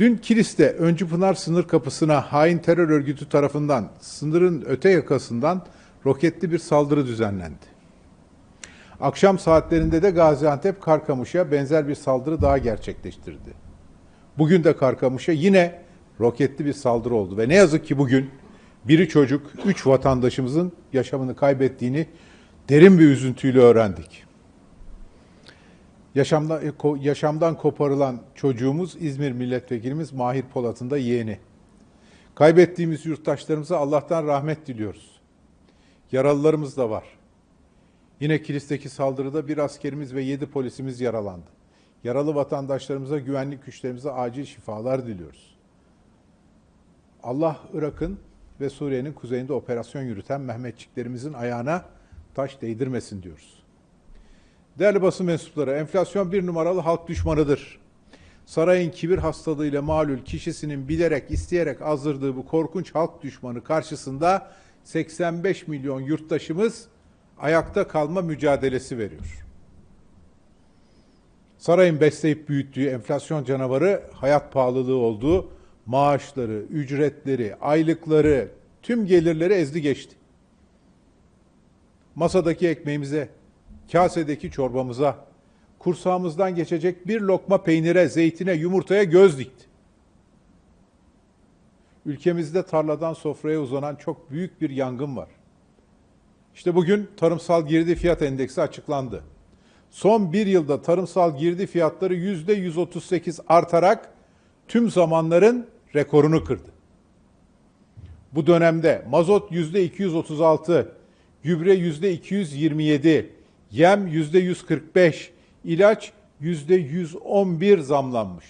Dün Kilis'te Öncü Pınar sınır kapısına hain terör örgütü tarafından sınırın öte yakasından roketli bir saldırı düzenlendi. Akşam saatlerinde de Gaziantep Karkamış'a benzer bir saldırı daha gerçekleştirdi. Bugün de Karkamış'a yine roketli bir saldırı oldu ve ne yazık ki bugün biri çocuk, üç vatandaşımızın yaşamını kaybettiğini derin bir üzüntüyle öğrendik. Yaşamda, ko- yaşamdan koparılan çocuğumuz İzmir Milletvekilimiz Mahir Polat'ın da yeğeni. Kaybettiğimiz yurttaşlarımıza Allah'tan rahmet diliyoruz. Yaralılarımız da var. Yine Kilis'teki saldırıda bir askerimiz ve yedi polisimiz yaralandı. Yaralı vatandaşlarımıza, güvenlik güçlerimize acil şifalar diliyoruz. Allah Irak'ın ve Suriye'nin kuzeyinde operasyon yürüten Mehmetçiklerimizin ayağına taş değdirmesin diyoruz. Değerli basın mensupları, enflasyon bir numaralı halk düşmanıdır. Sarayın kibir hastalığıyla malul kişisinin bilerek, isteyerek azdırdığı bu korkunç halk düşmanı karşısında 85 milyon yurttaşımız ayakta kalma mücadelesi veriyor. Sarayın besleyip büyüttüğü enflasyon canavarı hayat pahalılığı olduğu maaşları, ücretleri, aylıkları, tüm gelirleri ezdi geçti. Masadaki ekmeğimize, kasedeki çorbamıza, kursağımızdan geçecek bir lokma peynire, zeytine, yumurtaya göz dikti. Ülkemizde tarladan sofraya uzanan çok büyük bir yangın var. İşte bugün tarımsal girdi fiyat endeksi açıklandı. Son bir yılda tarımsal girdi fiyatları yüzde 138 artarak tüm zamanların rekorunu kırdı. Bu dönemde mazot yüzde 236, gübre yüzde 227, yem yüzde 145, ilaç yüzde 111 zamlanmış.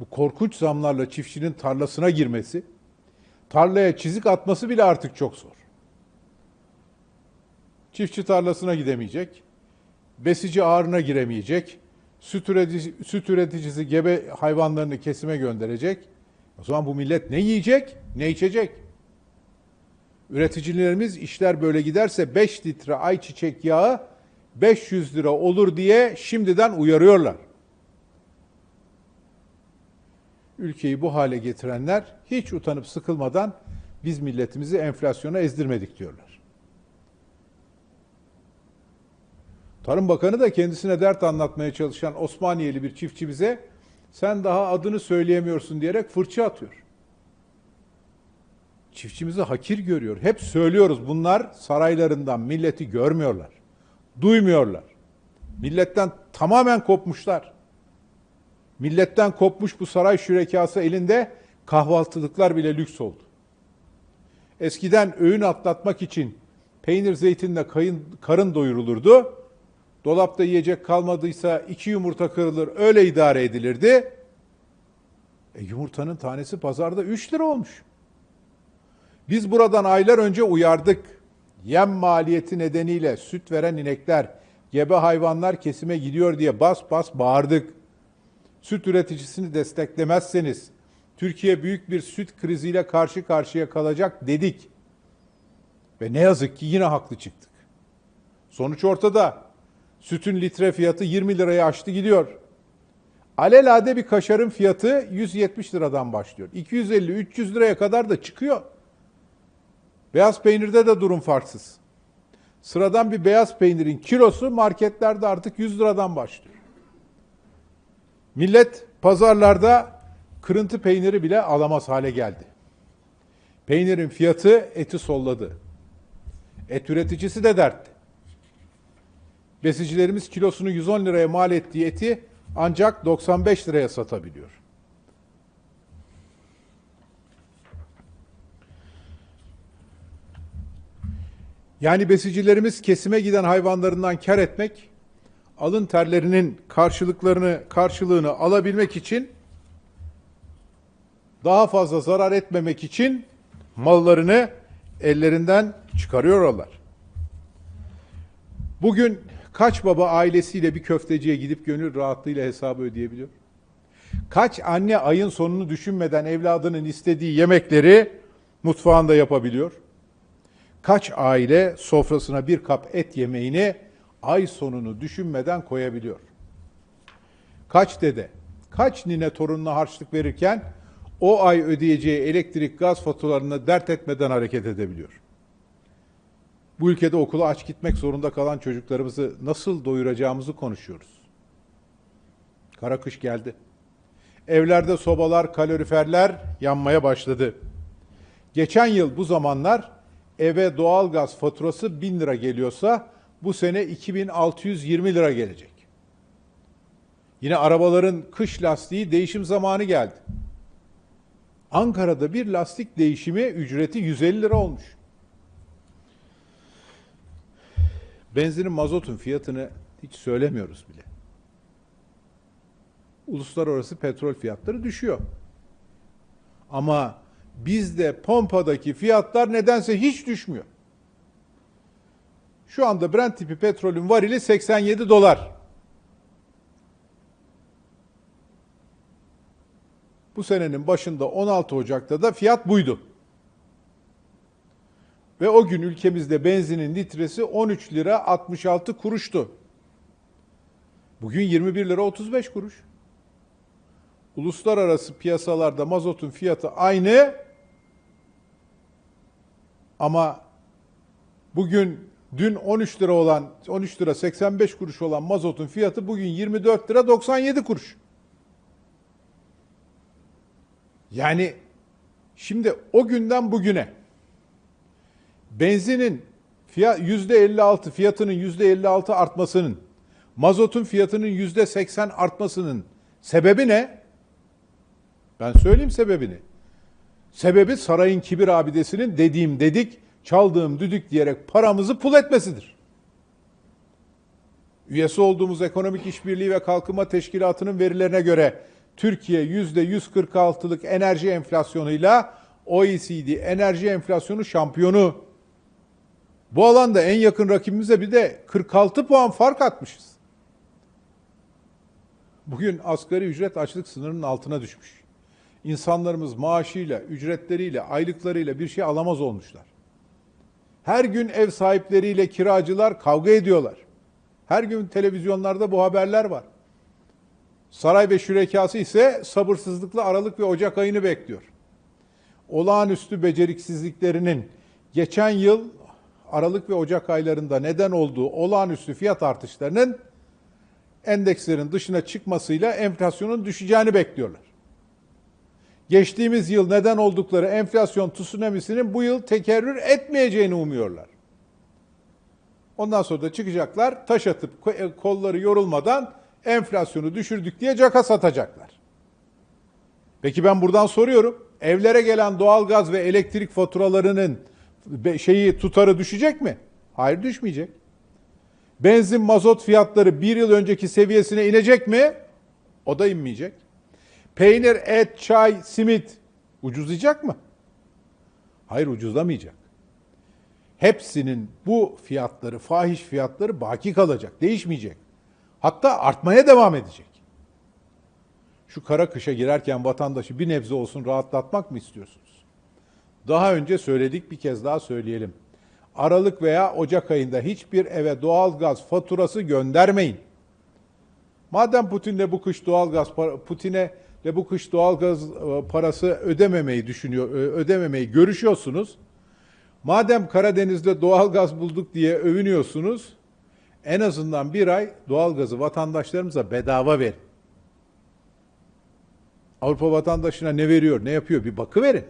Bu korkunç zamlarla çiftçinin tarlasına girmesi, tarlaya çizik atması bile artık çok zor. Çiftçi tarlasına gidemeyecek, besici ağrına giremeyecek, süt, üretici, süt üreticisi gebe hayvanlarını kesime gönderecek. O zaman bu millet ne yiyecek, ne içecek? Üreticilerimiz işler böyle giderse 5 litre ayçiçek yağı 500 lira olur diye şimdiden uyarıyorlar. Ülkeyi bu hale getirenler hiç utanıp sıkılmadan biz milletimizi enflasyona ezdirmedik diyorlar. Tarım Bakanı da kendisine dert anlatmaya çalışan Osmaniyeli bir çiftçimize sen daha adını söyleyemiyorsun diyerek fırça atıyor. Çiftçimizi hakir görüyor. Hep söylüyoruz bunlar saraylarından milleti görmüyorlar. Duymuyorlar. Milletten tamamen kopmuşlar. Milletten kopmuş bu saray şürekası elinde kahvaltılıklar bile lüks oldu. Eskiden öğün atlatmak için peynir zeytinle kayın, karın doyurulurdu. Dolapta yiyecek kalmadıysa iki yumurta kırılır öyle idare edilirdi. E, yumurtanın tanesi pazarda 3 lira olmuş. Biz buradan aylar önce uyardık. Yem maliyeti nedeniyle süt veren inekler, gebe hayvanlar kesime gidiyor diye bas bas bağırdık. Süt üreticisini desteklemezseniz Türkiye büyük bir süt kriziyle karşı karşıya kalacak dedik. Ve ne yazık ki yine haklı çıktık. Sonuç ortada. Sütün litre fiyatı 20 liraya aştı gidiyor. Alelade bir kaşarın fiyatı 170 liradan başlıyor. 250-300 liraya kadar da çıkıyor. Beyaz peynirde de durum farksız. Sıradan bir beyaz peynirin kilosu marketlerde artık 100 liradan başlıyor. Millet pazarlarda kırıntı peyniri bile alamaz hale geldi. Peynirin fiyatı eti solladı. Et üreticisi de dertte. Besicilerimiz kilosunu 110 liraya mal ettiği eti ancak 95 liraya satabiliyor. Yani besicilerimiz kesime giden hayvanlarından kar etmek, alın terlerinin karşılıklarını karşılığını alabilmek için daha fazla zarar etmemek için mallarını ellerinden çıkarıyorlar. Bugün kaç baba ailesiyle bir köfteciye gidip gönül rahatlığıyla hesabı ödeyebiliyor? Kaç anne ayın sonunu düşünmeden evladının istediği yemekleri mutfağında yapabiliyor? Kaç aile sofrasına bir kap et yemeğini ay sonunu düşünmeden koyabiliyor? Kaç dede, kaç nine torununa harçlık verirken o ay ödeyeceği elektrik gaz faturalarını dert etmeden hareket edebiliyor. Bu ülkede okula aç gitmek zorunda kalan çocuklarımızı nasıl doyuracağımızı konuşuyoruz. Kara kış geldi. Evlerde sobalar, kaloriferler yanmaya başladı. Geçen yıl bu zamanlar eve doğalgaz faturası 1000 lira geliyorsa bu sene 2620 lira gelecek. Yine arabaların kış lastiği değişim zamanı geldi. Ankara'da bir lastik değişimi ücreti 150 lira olmuş. Benzinin mazotun fiyatını hiç söylemiyoruz bile. Uluslararası petrol fiyatları düşüyor. Ama bizde pompadaki fiyatlar nedense hiç düşmüyor. Şu anda Brent tipi petrolün varili 87 dolar. Bu senenin başında 16 Ocak'ta da fiyat buydu. Ve o gün ülkemizde benzinin litresi 13 lira 66 kuruştu. Bugün 21 lira 35 kuruş. Uluslararası piyasalarda mazotun fiyatı aynı ama bugün dün 13 lira olan 13 lira 85 kuruş olan mazotun fiyatı bugün 24 lira 97 kuruş. Yani şimdi o günden bugüne benzinin fiyat %56 fiyatının %56 artmasının mazotun fiyatının %80 artmasının sebebi ne? Ben söyleyeyim sebebini. Sebebi sarayın kibir abidesinin dediğim dedik, çaldığım düdük diyerek paramızı pul etmesidir. Üyesi olduğumuz Ekonomik İşbirliği ve Kalkınma Teşkilatı'nın verilerine göre Türkiye %146'lık enerji enflasyonuyla OECD enerji enflasyonu şampiyonu. Bu alanda en yakın rakibimize bir de 46 puan fark atmışız. Bugün asgari ücret açlık sınırının altına düşmüş. İnsanlarımız maaşıyla, ücretleriyle, aylıklarıyla bir şey alamaz olmuşlar. Her gün ev sahipleriyle kiracılar kavga ediyorlar. Her gün televizyonlarda bu haberler var. Saray ve şürekası ise sabırsızlıkla Aralık ve Ocak ayını bekliyor. Olağanüstü beceriksizliklerinin geçen yıl Aralık ve Ocak aylarında neden olduğu olağanüstü fiyat artışlarının endekslerin dışına çıkmasıyla enflasyonun düşeceğini bekliyorlar. Geçtiğimiz yıl neden oldukları enflasyon tsunamisinin bu yıl tekerrür etmeyeceğini umuyorlar. Ondan sonra da çıkacaklar taş atıp kolları yorulmadan enflasyonu düşürdük diye caka satacaklar. Peki ben buradan soruyorum. Evlere gelen doğalgaz ve elektrik faturalarının şeyi tutarı düşecek mi? Hayır düşmeyecek. Benzin, mazot fiyatları bir yıl önceki seviyesine inecek mi? O da inmeyecek. Peynir, et, çay, simit ucuzlayacak mı? Hayır ucuzlamayacak. Hepsinin bu fiyatları, fahiş fiyatları baki kalacak, değişmeyecek. Hatta artmaya devam edecek. Şu kara kışa girerken vatandaşı bir nebze olsun rahatlatmak mı istiyorsunuz? Daha önce söyledik bir kez daha söyleyelim. Aralık veya Ocak ayında hiçbir eve doğal gaz faturası göndermeyin. Madem Putin'le bu kış doğal gaz Putin'e de bu kış doğal gaz e, parası ödememeyi düşünüyor, ödememeyi görüşüyorsunuz. Madem Karadeniz'de doğal gaz bulduk diye övünüyorsunuz, en azından bir ay doğalgazı vatandaşlarımıza bedava verin. Avrupa vatandaşına ne veriyor, ne yapıyor bir bakı verin.